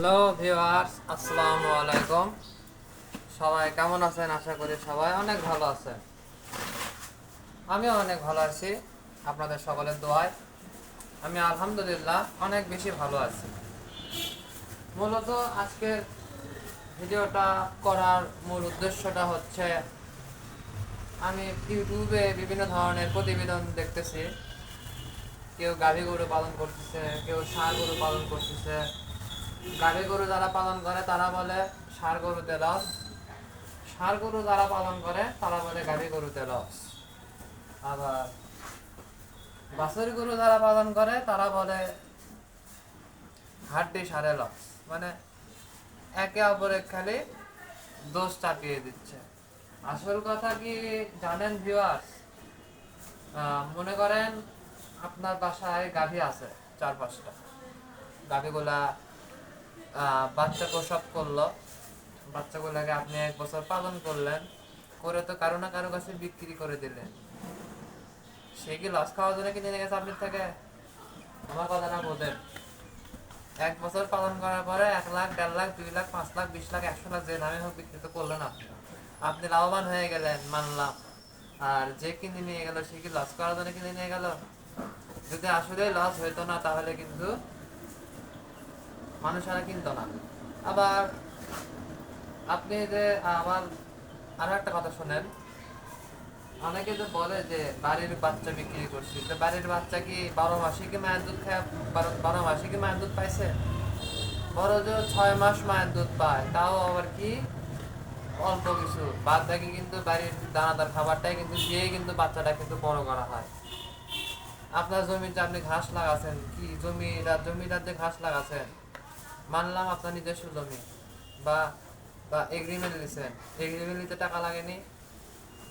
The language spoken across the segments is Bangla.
হ্যালো ভিউয়ার্স আসসালামু আলাইকুম। সবাই কেমন আছেন? আশা করি সবাই অনেক ভালো আছেন আমিও অনেক ভালো আছি। আপনাদের সকলের দোয়ায়। আমি আলহামদুলিল্লাহ অনেক বেশি ভালো আছি। মূলত আজকের ভিডিওটা করার মূল উদ্দেশ্যটা হচ্ছে, আমি ইউটিউবে বিভিন্ন ধরনের প্রতিবেদন দেখতেছি। কেউ গাভী গরু পালন করতেছে, কেউ ষাঁড় গরু পালন করতেছে। গাভী গরু যারা পালন করে তারা বলে ষাঁড় গরুতে লস ষাঁড় গরু যারা পালন করে তারা বলে গাভী গরুতে লস আবার বাছুর গরু যারা পালন করে তারা বলে হাড্ডি সারে লস মানে একে অপরে খালি দোষ চাপিয়ে দিচ্ছে। আসল কথা কি জানেন ভিউয়ার্স মনে করেন আপনার বাসায় গাভী আছে চার পাঁচটা। গাভীগুলা বাচ্চা প্রসব করল। বাচ্চাগুলাকে আপনি এক বছর পালন করলেন, করে তো কারও না কারও কাছে বিক্রি করে দিলেন। সে কি লস খাওয়ার জন্য কিনে গেছে আপনার থেকে? আমার কথাটা বোঝেন এক বছর পালন করার পরে এক লাখ, দেড় লাখ, দুই লাখ, পাঁচ লাখ, বিশ লাখ, একশো লাখ যে দামে হোক বিক্রি তো করলেন আপনি। আপনি লাভবান হয়ে গেলেন, মানলাম। আর যে কিনে নিয়ে গেল, সে কি লস করার জন্য কিনে নিয়ে গেল? যদি আসলে লস হইতো না, তাহলে কিন্তু মানুষ আর কিনতো না। আবার আপনি যে আমার আরও একটা কথা শোনেন। অনেকে যে বলে যে, বাড়ির বাচ্চা বিক্রি করছি। তো বাড়ির বাচ্চা কি বারো মাসে কি মায়ের দুধ খায়? বারো মাসে কি মায়ের দুধ পাইছে? বড় যে ছয় মাস মায়ের দুধ পায়, তাও আবার কি? অল্প কিছু। বাদ বাকি কিন্তু বাড়ির দানাদার খাবারটাই কিন্তু দিয়েই কিন্তু বাচ্চাটা কিন্তু বড় করা হয়। আপনার জমিতে আপনি ঘাস লাগাছেন? কি জমিটা জমিটার যে ঘাস লাগাছেন? মানলাম আপনার নিজস্ব জমি বা বা এগ্রিমেন্ট দিয়েছেন এগ্রিমেন্ট নিতে টাকা লাগেনি।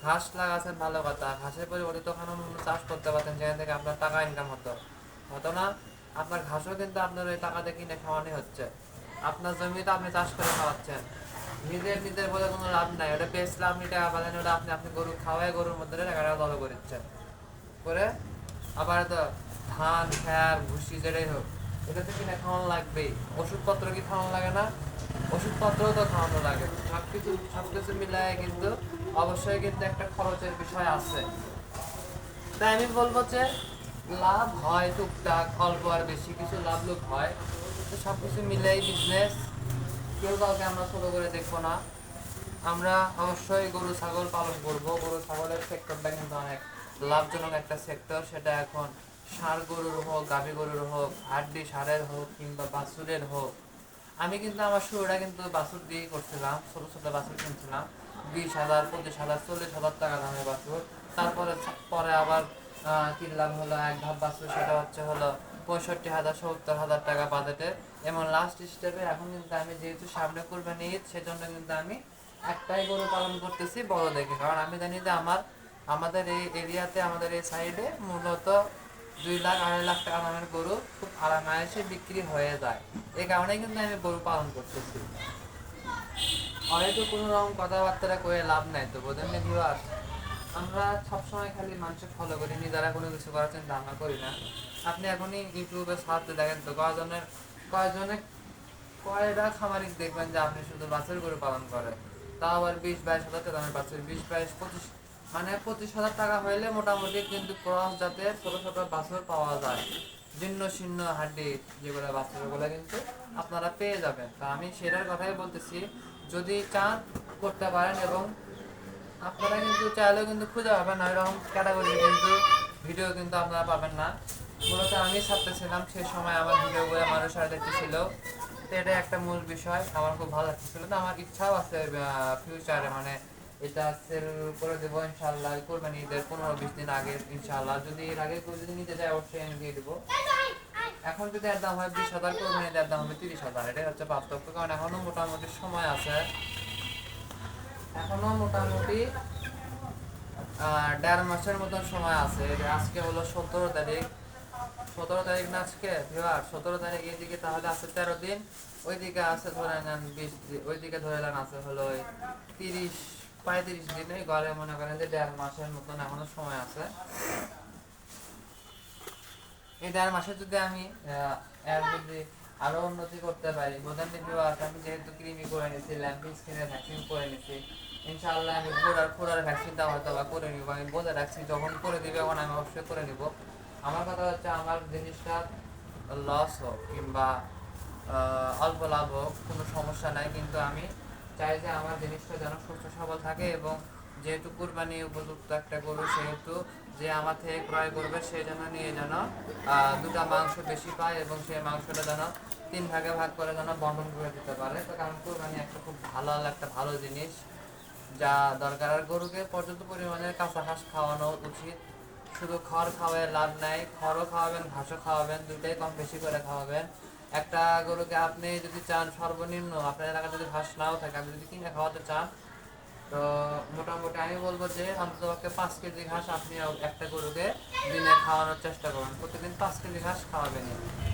ঘাস লাগাছেন, ভালো কথা। ঘাসের পরিবর্তে তো ওখানে চাষ করতে পারতেন, যেখান থেকে আপনার টাকা ইনকাম হতো। হতো না? আপনার ঘাসও কিন্তু আপনার ওই টাকাতে কিনে খাওয়ানি হচ্ছে। আপনার জমিতে আপনি চাষ করে খাওয়াচ্ছেন। নিজের নিজের বলে কোনো লাভ নাই। ওটা বেচলে আপনি টাকা পালেন ওটা আপনি আপনি গরু খাওয়াই গরুর মধ্যে টাকাটা দল করেছেন করে আবার তো ধান খ্যার ভুসি, যেটাই হোক এটা তো কিনে খাওয়ানো লাগবেই ওষুধপত্র কি খাওয়ানো লাগে না? ওষুধপত্রও তো খাওয়ানো লাগে। সবকিছু সবকিছু মিলায় কিন্তু অবশ্যই কিন্তু একটা খরচের বিষয় আছে। তাই আমি বলব যে, লাভ হয় টুকটাক, অল্প আর বেশি কিছু লাভ লোক হয়। সব কিছু মিলেই বিজনেস কেউ কাউকে আমরা ছোট করে দেখব না। আমরা অবশ্যই গরু, ছাগল পালন করব। গরু, ছাগলের সেক্টরটা কিন্তু অনেক লাভজনক একটা সেক্টর সেটা এখন ষাঁড় গরুর হোক, গাভী গরুর হোক, হাড্ডি ষাঁড়ের হোক কিংবা বাছুরের হোক, আমি কিন্তু আমার শুরুটা কিন্তু বাছুর দিয়েই করছিলাম, ছোটো ছোটো বাছুর কিনছিলাম। বিশ হাজার, পঁচিশ হাজার, চল্লিশ হাজার টাকা দামের বাছুর। তারপরে পরে আবার কিনলাম হলো এক ধাপ বাছুর, সেটা হচ্ছে হলো পঁয়ষট্টি হাজার, সত্তর হাজার টাকা বাজেটে এবং লাস্ট স্টেপে এখন কিন্তু আমি যেহেতু সামনে কোরবানি ঈদ সেজন্য কিন্তু আমি একটাই গরু পালন করতেছি বড় দেখে কারণ আমি জানি যে আমার, আমাদের এই এরিয়াতে আমাদের এই সাইডে মূলত দুই লাখ, আড়াই লাখ টাকা দামের গরু খুব আরামায়েসে বিক্রি হয়ে যায়। এই কারণে কিন্তু আমি গরু পালন করতেছি। হয়তো কোনো রকম কথাবার্তা করে লাভ নাই, তো বোঝেন না আমরা সবসময় খালি মানুষের ফলো করি, নিজেরা কোনো কিছু করার চিন্তা আমরা করি না। আপনি এখনই ইউটিউবে সার্চে দেখেন তো কয়জনের, কয়জনে কয়টা খামারিক দেখবেন যে আপনি শুধু বাছুর গরু পালন করে তাও আবার বিশ, বাইশ হাজার টাকা দামের বাছুর, বিশ, বাইশ, পঁচিশ মানে পঁচিশ হাজার টাকা হইলে মোটামুটি কিন্তু ক্রস যাতে ছোটো ছোটো বাছুর পাওয়া যায়। জীর্ণ শীর্ণ হাড্ডি যেগুলো বাছুর, ওগুলো কিন্তু আপনারা পেয়ে যাবেন। তা আমি সেটার কথাই বলতেছি, যদি চান করতে পারেন এবং আপনারা কিন্তু চাইলেও কিন্তু খুঁজে পাবেন না, এরকম ক্যাটাগরি কিন্তু ভিডিও কিন্তু আপনারা পাবেন না। মূলত আমি ছাত্রছিলাম সেই সময় আমার ভিডিওগুলো মানুষরা দেখতেছিল। তো এটা একটা মূল বিষয়, আমার খুব ভালো লাগতেছিল। তো আমার ইচ্ছাও আছে ফিউচারে মানে এটা করে দেবো ইনশাল্লাহ কোরবানি ঈদের পনেরো বিশ দিন আগে ইনশাল্লাহ যদি এর আগে কেউ যদি নিতে যায় অবশ্যই আমি দিয়ে দেবো। এখন যদি এর দাম হয় বিশ হাজার, কোরবানি এর দাম হবে তিরিশ হাজার। এটাই হচ্ছে পার্থক্য, কারণ এখনও মোটামুটি সময় আছে। এখনও মোটামুটি দেড় মাসের মতন সময় আছে। আজকে হলো সতেরো তারিখ। সতেরো তারিখ না আজকে? ভিওয়ার সতেরো তারিখ এইদিকে তাহলে আছে তেরো দিন। ওইদিকে আছে ধরে নেন বিশ ওইদিকে ধরে নেন আছে হলো তিরিশ পঁয়ত্রিশ দিন ঘরে মনে করেন যে দেড় মাসের মতন এখনও সময় আছে। এই দেড় মাসে যদি আমি যদি আরও উন্নতি করতে পারি বোঝেন ভিউয়ার্স আমি যেহেতু কৃমি করে নিয়েছি, ল্যাম্পিং স্কিনের ভ্যাকসিন করে নিয়েছি, ইনশাআল্লাহ আমি পুরার পুরার ভ্যাকসিনটা হয়তো বা করে নিব। আমি বলে রাখছি, যখন করে দিবে তখন আমি অবশ্যই করে নিব। আমার কথা হচ্ছে, আমার জিনিসটা লস হোক কিংবা অল্প লাভ হোক, কোনো সমস্যা নাই, কিন্তু আমি চাই যে আমার জিনিসটা যেন সুস্থ সবল থাকে এবং যেহেতু কুরবানি উপযুক্ত একটা গরু, সেহেতু যে আমার থেকে ক্রয় করবে, সে যেন নিয়ে যেন দুটা মাংস বেশি পায় এবং সেই মাংসটা যেন তিন ভাগে ভাগ করে যেন বন্টন করে দিতে পারে। তো কারণ কুরবানি একটা খুব ভালো, একটা ভালো জিনিস, যা দরকার। আর গরুকে পর্যাপ্ত পরিমাণে কাঁচা ঘাস খাওয়ানো উচিত। শুধু খড় খাওয়ায় লাভ নাই, খড়ও খাওয়াবেন, ঘাসও খাওয়াবেন, দুইটাই কম বেশি করে খাওয়াবেন। একটা গরুকে আপনি যদি চান সর্বনিম্ন, আপনার এলাকা যদি ঘাস নাও থাকে, আপনি যদি কিনে খাওয়াতে চান, তো মোটামুটি আমি বলব যে অন্ততপক্ষে পাঁচ কেজি ঘাস আপনি একটা গরুকে দিনে খাওয়ানোর চেষ্টা করুন। প্রতিদিন পাঁচ কেজি ঘাস খাওয়াবেন।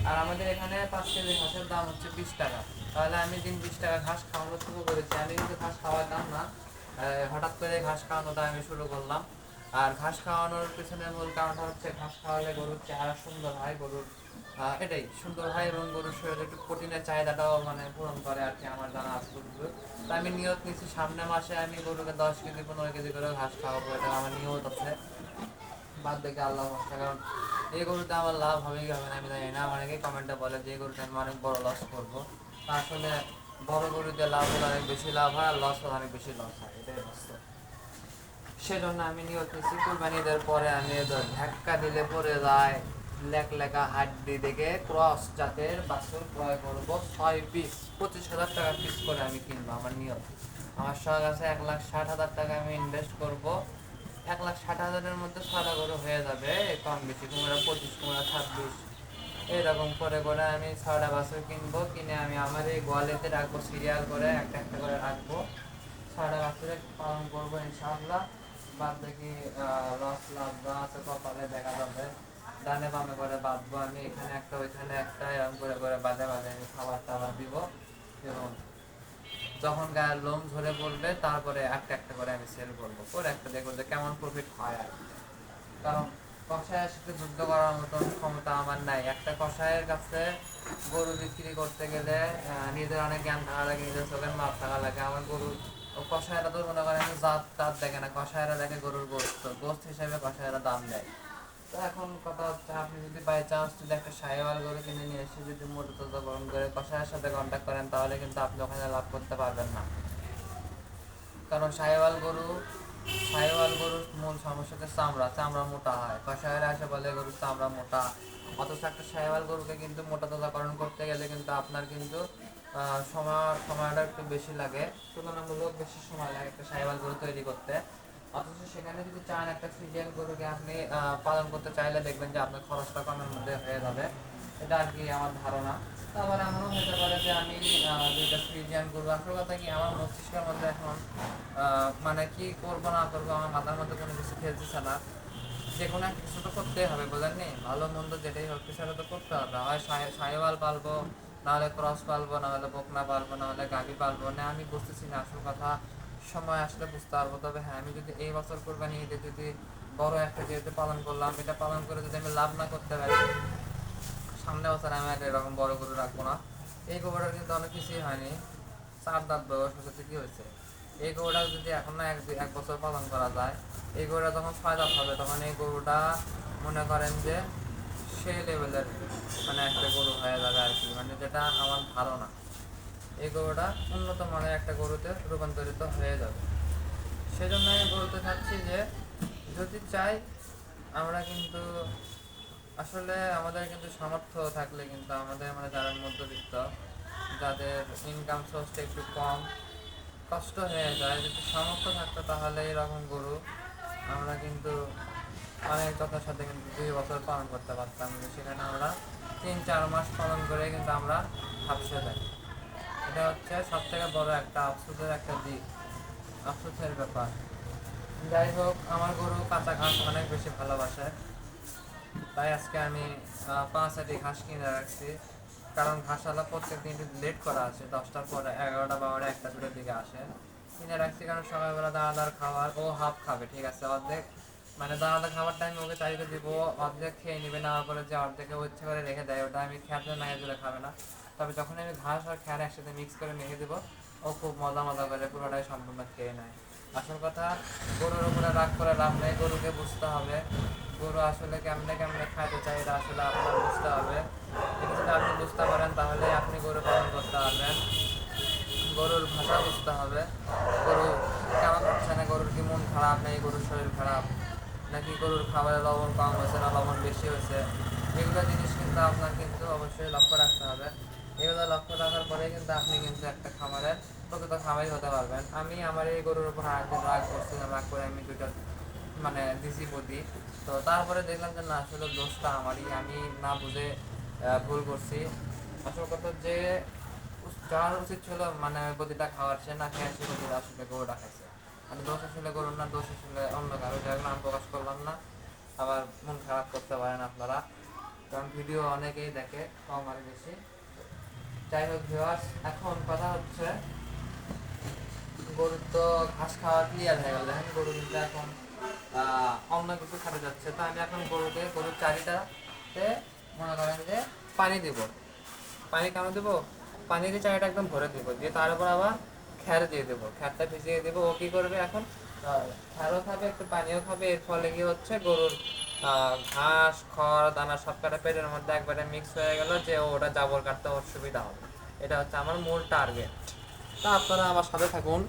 আর আমাদের এখানে পাঁচ কেজি ঘাসের দাম হচ্ছে বিশ টাকা। তাহলে আমি দিন বিশ টাকা ঘাস খাওয়ানো শুরু করেছি। আমি কিন্তু ঘাস খাওয়াতাম না। হঠাৎ করে ঘাস খাওয়ানোটা আমি শুরু করলাম। আর ঘাস খাওয়ানোর পিছনে মূল কারণটা হচ্ছে ঘাস খাওয়ালে গরুর চেহারা সুন্দর হয়, গরুর এটাই সুন্দর হয় এবং গরুর শরীরে একটু প্রোটিনের চাহিদাটাও মানে পূরণ করে আর কি আমার জানা আছে। তো আমি নিয়ত নিচ্ছি সামনে মাসে আমি গরুকে দশ কেজি, পনেরো কেজি করে ঘাস খাওয়াবো, এটা আমার নিয়ত আছে। বাদ দেখে আল্লাহ ভরসা কারণ এই গরুতে আমার লাভ হবে কি হবে না, আমি জানি না। অনেকেই কমেন্টে বলে যে গরুতে আমি অনেক বড় লস করব। আসলে বড় গরুতে লাভ হলে অনেক বেশি লাভ হয় আর লস হলে অনেক বেশি লস হয়, এটাই বাস্তব। সেজন্য আমি নিয়ত নিচ্ছি কুরবানি পরে আমি ধাক্কা দিলে পরে যায়। লেখ লেখা হাড্ডি দেখে ক্রস জাতের বাছুর ক্রয় করব। ছয় পিস পঁচিশ হাজার টাকা পিস করে আমি কিনবো আমার নিয়ত। আমার শখ আছে এক লাখ ষাট হাজার টাকা আমি ইনভেস্ট করব। এক লাখ ষাট হাজারের মধ্যে ছটা করে হয়ে যাবে, কম বেশি কুমড়া পঁচিশ, কুমড়া ছাব্বিশ। এরকম করে করে আমি ছটা বাছুর কিনবো, কিনে আমি আমার এই গোয়ালেতে রাখব সিরিয়াল করে একটা একটা করে রাখব। ছটা বাছুরে পালন করব ইনশাআল্লাহ। বাদ দেখি লস লাভ যা আছে কপালে, দেখা যাবে। ডানে বামে করে বাঁধবো আমি, এখানে একটা, ওইখানে একটা এরকম করে করে বাঁধে বাঁধে আমি খাবার টাবার দিব। এবং যখন গায়ের লোম ঝরে পড়বে, তারপরে একটা একটা করে আমি সেল করব। করে একটা দেখব যে কেমন প্রফিট হয় আর কারণ কষায়ের সাথে যুদ্ধ করার মতন ক্ষমতা আমার নাই। একটা কষায়ের কাছে গরু বিক্রি করতে গেলে নিজের অনেক জ্ঞান থাকা লাগে, নিজের চোখের মাপ থাকা লাগে। আমার গরু কষায়েরা তো মনে করেন জাত টাত দেখে না কষায়েরা দেখে গরুর গোস্ত। গোস্ত হিসেবে কষায়েরা দাম দেয়। তো এখন কথা হচ্ছে, আপনি যদি বাই চান্স যদি একটা সাহেওয়াল গরু কিনে নিয়ে এসে যদি মোটা তাজা গরম করে কষায়ের সাথে কন্ট্যাক্ট করেন, তাহলে কিন্তু আপনি ওখানে লাভ করতে পারবেন না। কারণ সাহেওয়াল গরু সাহেওয়াল গরুর মূল সমস্যা হচ্ছে চামড়া। চামড়া মোটা হয়। কষায়ের আসে বলে গরুর চামড়া মোটা। অথচ একটা সাহেওয়াল গরুকে কিন্তু মোটা তাজাকরণ করতে গেলে কিন্তু আপনার কিন্তু সময় সময়টা একটু বেশি লাগে। তুলনামূলক বেশি সময় লাগে একটা সাহেওয়াল গরু তৈরি করতে। অথচ সেখানে যদি চান একটা ফ্রিজিয়ান গরুকে আপনি পালন করতে চাইলে দেখবেন যে আপনার খরচটা কমের মধ্যে হয়ে যাবে। এটা আর কি আমার ধারণা। তারপরে এমনও হতে পারে যে আমি দুইটা ফ্রিজিয়ান গরু, আসল কথা কি, আমার মস্তিষ্কের মধ্যে এখন মানে কি করব না করব আমার মাথার মধ্যে কোনো কিছু খেলতেছে না। যে কোনো একটা কিছু তো করতেই হবে, বোঝেননি? ভালো মন্দ যেটাই হোক, সেটা তো করতে হবে। হয় সাহেওয়াল পালবো নাহলে ক্রস পালবো, নাহলে বকনা পালবো, নাহলে গাভি পালবো। না, আমি বুঝতেছি না আসল কথা। সময় আসলে বুঝতে পারব। তবে হ্যাঁ আমি যদি এই বছর কোরবানি ঈদে যদি বড় একটা যেহেতু পালন করলাম, এটা পালন করে যদি আমি লাভ না করতে পারি, সামনে বছর আমি আর এরকম বড় গরু রাখব না। এই গোবরটার কিন্তু অনেক কিছুই হয়নি। চার দাঁত বয়স হচ্ছে কি হয়েছে? এই গরুটা যদি এখন না এক এক বছর পালন করা যায়, এই গরুটা যখন ছয় দাঁত হবে, তখন এই গরুটা মনে করেন যে সেই লেভেলের মানে একটা গরু হয়ে যাবে আর কি মানে যেটা আমার ধারণা এই গরুটা উন্নত মানের একটা গরুতে রূপান্তরিত হয়ে যাবে। সেজন্য আমি বলতে চাচ্ছি যে, যদি চাই, আমরা কিন্তু আসলে আমাদের কিন্তু সামর্থ্য থাকলে কিন্তু আমাদের মানে যারা মধ্যবিত্ত, যাদের ইনকাম সোর্সটা একটু কম, কষ্ট হয়ে যায়, যদি সামর্থ্য থাকতো তাহলে এরকম গরু আমরা কিন্তু অনেক কথার সাথে কিন্তু দুই বছর পালন করতে পারতাম। কিন্তু সেখানে আমরা তিন, চার মাস পালন করে কিন্তু আমরা হাফসে যাই। এটা হচ্ছে সব থেকে বড় একটা আফসোসের একটা দিক, আফসোসের ব্যাপার। যাই হোক, আমার গরু কাঁচা ঘাস অনেক বেশি ভালোবাসে। তাই আজকে আমি পাঁচ আটি ঘাস কিনে রাখছি। কারণ ঘাসওয়ালা প্রত্যেক দিন একটু লেট করা আছে, দশটার পরে এগারোটা বারোটা একটা দুটোর দিকে আসে। কিনে রাখছি কারণ সকালবেলা দানাদার খাবার ও হাফ খাবে, ঠিক আছে? অর্ধেক মানে দানাদার খাবারটা আমি ওকে চাইতে দিব, অর্ধেক খেয়ে নিবে নেওয়ার পরে যে অর্ধেকে ইচ্ছে করে রেখে দেয়, ওটা আমি খেতে না জুড়ে খাবে না। তবে যখন আমি ঘাস আর খ্যার একসাথে মিক্স করে মেখে দেবো, ও খুব মজা মজা করে পুরোটাই সম্পূর্ণ খেয়ে নেয়। আসল কথা, গরুর উপরে রাগ করে লাভ নেই, গরুকে বুঝতে হবে। গরু আসলে কেমনে কেমনে খাইতে চাই এটা আসলে আপনার বুঝতে হবে। যদি আপনি বুঝতে পারেন, তাহলে আপনি গরু পালন করতে পারবেন। গরুর ভাষা বুঝতে হবে। গরু কেমন হচ্ছে না, গরুর কি মন খারাপ নেই, গরুর শরীর খারাপ? নাকি গরুর খাবারে লবণ কম হয়েছে না লবণ বেশি হয়েছে? এগুলো জিনিস কিন্তু আপনার কিন্তু অবশ্যই লক্ষ্য রাখতে হবে। এগুলো লক্ষ্য রাখার পরে কিন্তু আপনি কিন্তু একটা খামারের প্রকৃত খামারি হতে পারবেন। আমি আমার এই গরুর উপর আরেকদিন রাগ করছিলাম রাগ করে আমি দুইটা মানে দিছি বদি। তো তারপরে দেখলাম যে না, আসলে দোষটা আমারই। আমি না বুঝে ভুল করছি। আসল কথা যে, যার উচিত ছিল মানে গদিটা খাওয়ার, সে না খেয়ে সে গদিটা আসলে গরুটা খাইছে। মানে দোষ আসলে গরুর না দোষ আসলে অন্য কারও যাই নাম প্রকাশ করলাম না। আবার মন খারাপ করতে পারেন আপনারা, কারণ ভিডিও অনেকেই দেখে, কম আর বেশি। যাই হোক ভিউয়ার্স এখন কথা হচ্ছে, গরুর তো ঘাস খাওয়া ক্লিয়ার হয়ে গেল। দেখেন গরু কিন্তু এখন অন্য কিছু খাতে যাচ্ছে। তো আমি এখন গরুকে, গরুর চারিটাতে মনে করেন যে পানি দিব। পানি কেন দেবো? পানি দিয়ে চারিটা একদম ভরে দিব। দিয়ে তার উপর আবার খ্যার দিয়ে দেবো, খ্যারটা ভিজিয়ে দেবো। ও কি করবে এখন? খ্যারও খাবে, একটু পানিও খাবে। এর ফলে কি হচ্ছে? গরুর ঘাস, খড়, দানা সব কাটা পেটের মধ্যে একবারে মিক্স হয়ে গেল যে ওটা জাবর কাটতে অসুবিধা হবে। এটা হচ্ছে আমার মূল টার্গেট তা আপনারা আমার সাথে থাকুন।